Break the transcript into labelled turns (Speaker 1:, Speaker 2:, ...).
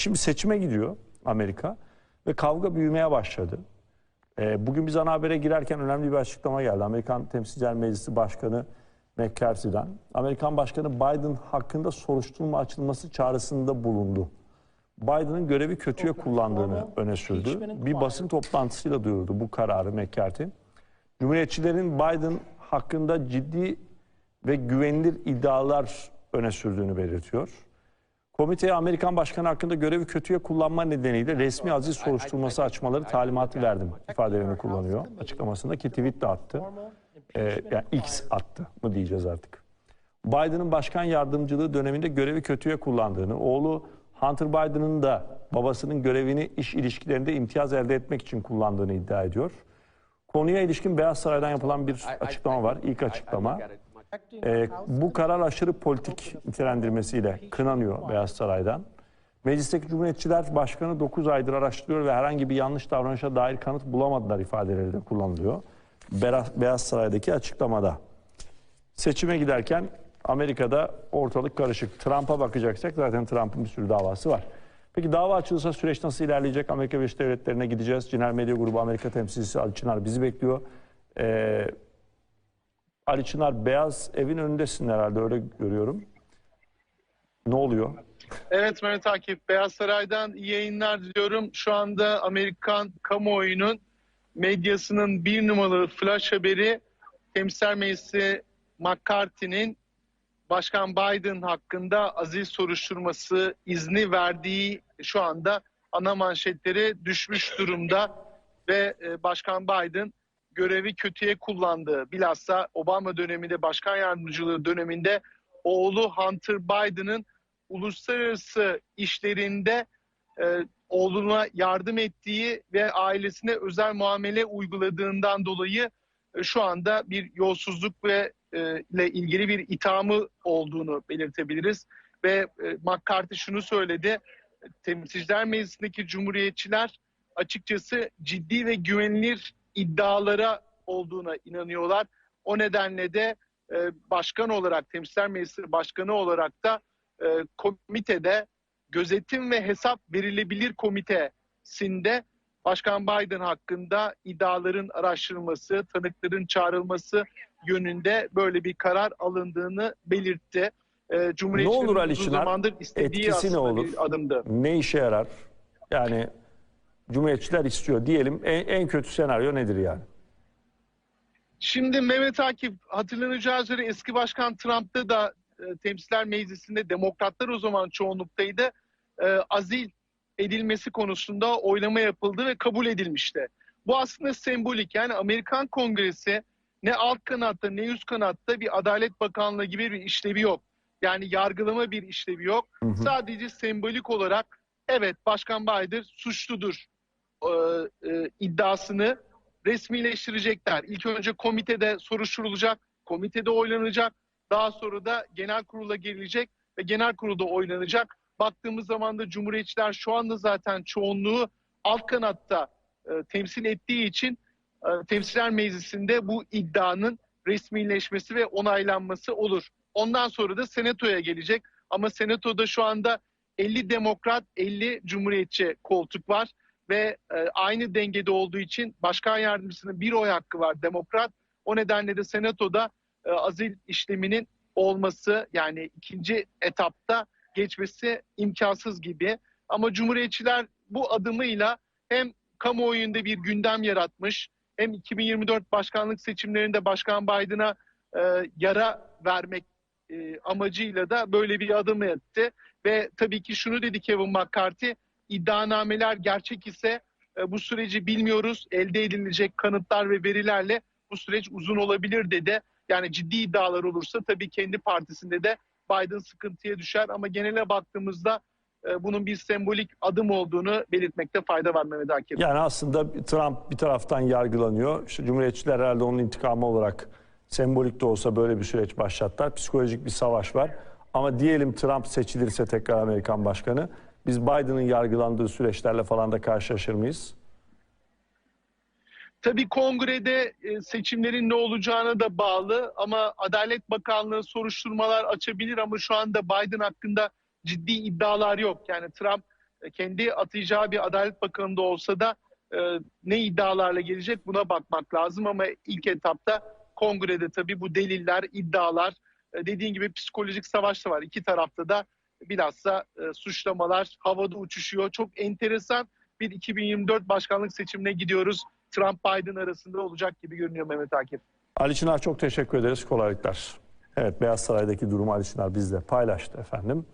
Speaker 1: Şimdi seçime gidiyor Amerika ve kavga büyümeye başladı. Ee, bugün biz ana habere girerken önemli bir açıklama geldi. Amerikan Temsilciler Meclisi Başkanı McCarthy'den. Amerikan Başkanı Biden hakkında soruşturma açılması çağrısında bulundu. Biden'ın görevi kötüye kullandığını öne sürdü. Bir basın toplantısıyla duyurdu bu kararı McCarthy. Cumhuriyetçilerin Biden hakkında ciddi ve güvenilir iddialar öne sürdüğünü belirtiyor. Komiteye Amerikan Başkanı hakkında görevi kötüye kullanma nedeniyle resmi aziz soruşturması açmaları talimatı verdim ifadelerini kullanıyor açıklamasında ki tweet de attı. Ee, yani X attı mı diyeceğiz artık. Biden'ın başkan yardımcılığı döneminde görevi kötüye kullandığını, oğlu Hunter Biden'ın da babasının görevini iş ilişkilerinde imtiyaz elde etmek için kullandığını iddia ediyor. Konuya ilişkin Beyaz Saray'dan yapılan bir açıklama var. İlk açıklama. Ee, bu karar aşırı politik nitelendirmesiyle kınanıyor Beyaz Saray'dan. Meclisteki Cumhuriyetçiler Başkanı 9 aydır araştırıyor ve herhangi bir yanlış davranışa dair kanıt bulamadılar ifadeleri de kullanılıyor. Beyaz- Saray'daki açıklamada. Seçime giderken Amerika'da ortalık karışık. Trump'a bakacaksak zaten Trump'ın bir sürü davası var. Peki dava açılırsa süreç nasıl ilerleyecek? Amerika Birleşik Devletleri'ne gideceğiz. Cinel Medya Grubu Amerika temsilcisi Ali Çınar bizi bekliyor. Ee, Ali Çınar Beyaz Evin önündesin herhalde öyle görüyorum. Ne oluyor?
Speaker 2: Evet Mehmet Akif, Beyaz Saray'dan iyi yayınlar diliyorum. Şu anda Amerikan kamuoyunun medyasının bir numaralı flash haberi Temsilciler Meclisi McCarthy'nin Başkan Biden hakkında aziz soruşturması izni verdiği şu anda ana manşetleri düşmüş durumda ve e, Başkan Biden görevi kötüye kullandığı bilhassa Obama döneminde başkan yardımcılığı döneminde oğlu Hunter Biden'ın uluslararası işlerinde e, oğluna yardım ettiği ve ailesine özel muamele uyguladığından dolayı e, şu anda bir yolsuzluk ve e, ile ilgili bir ithamı olduğunu belirtebiliriz. Ve e, McCarthy şunu söyledi. Temsilciler Meclisi'ndeki cumhuriyetçiler açıkçası ciddi ve güvenilir iddialara olduğuna inanıyorlar. O nedenle de e, başkan olarak, Temsilciler Meclisi Başkanı olarak da e, komitede gözetim ve hesap verilebilir komitesinde Başkan Biden hakkında iddiaların araştırılması, tanıkların çağrılması yönünde böyle bir karar alındığını belirtti. E,
Speaker 1: Ne
Speaker 2: Cumhuriyetçilerin
Speaker 1: olur Ali Çınar? Etkisi ne olur?
Speaker 2: adımdı.
Speaker 1: Ne işe yarar? Yani Cumhuriyetçiler istiyor diyelim. En, en kötü senaryo nedir yani?
Speaker 2: Şimdi Mehmet Akif hatırlanacağı üzere eski başkan Trump'ta da e, temsilciler meclisinde demokratlar o zaman çoğunluktaydı. E, azil edilmesi konusunda oylama yapıldı ve kabul edilmişti. Bu aslında sembolik yani Amerikan Kongresi ne alt kanatta ne üst kanatta bir Adalet Bakanlığı gibi bir işlevi yok. Yani yargılama bir işlevi yok.
Speaker 1: Hı hı.
Speaker 2: Sadece sembolik olarak evet Başkan Biden suçludur e, e, iddiasını resmileştirecekler. İlk önce komitede soruşturulacak, komitede oylanacak. Daha sonra da genel kurula gelecek ve genel kurulda oylanacak. Baktığımız zaman da Cumhuriyetçiler şu anda zaten çoğunluğu alt kanatta e, temsil ettiği için e, Temsilciler Meclisi'nde bu iddianın resmileşmesi ve onaylanması olur. Ondan sonra da Senato'ya gelecek. Ama Senato'da şu anda 50 demokrat, 50 cumhuriyetçi koltuk var ve e, aynı dengede olduğu için başkan yardımcısının bir oy hakkı var demokrat. O nedenle de senatoda e, azil işleminin olması yani ikinci etapta geçmesi imkansız gibi. Ama cumhuriyetçiler bu adımıyla hem kamuoyunda bir gündem yaratmış hem 2024 başkanlık seçimlerinde Başkan Biden'a e, yara vermek e, amacıyla da böyle bir adım etti. Ve tabii ki şunu dedi Kevin McCarthy, iddianameler gerçek ise e, bu süreci bilmiyoruz. Elde edilecek kanıtlar ve verilerle bu süreç uzun olabilir dedi. Yani ciddi iddialar olursa tabii kendi partisinde de Biden sıkıntıya düşer ama genele baktığımızda e, bunun bir sembolik adım olduğunu belirtmekte fayda var Mehmet Akif.
Speaker 1: Yani aslında Trump bir taraftan yargılanıyor. İşte Cumhuriyetçiler herhalde onun intikamı olarak sembolik de olsa böyle bir süreç başlattılar. Psikolojik bir savaş var. Ama diyelim Trump seçilirse tekrar Amerikan başkanı. Biz Biden'ın yargılandığı süreçlerle falan da karşılaşır mıyız?
Speaker 2: Tabii kongrede e, seçimlerin ne olacağına da bağlı ama Adalet Bakanlığı soruşturmalar açabilir ama şu anda Biden hakkında ciddi iddialar yok. Yani Trump e, kendi atayacağı bir Adalet Bakanı da olsa da e, ne iddialarla gelecek buna bakmak lazım ama ilk etapta kongrede tabii bu deliller, iddialar, dediğin gibi psikolojik savaş da var. İki tarafta da bilhassa e, suçlamalar havada uçuşuyor. Çok enteresan bir 2024 başkanlık seçimine gidiyoruz. Trump-Biden arasında olacak gibi görünüyor Mehmet Akif.
Speaker 1: Ali Çınar çok teşekkür ederiz. Kolaylıklar. Evet Beyaz Saray'daki durumu Ali Çınar bizle paylaştı efendim.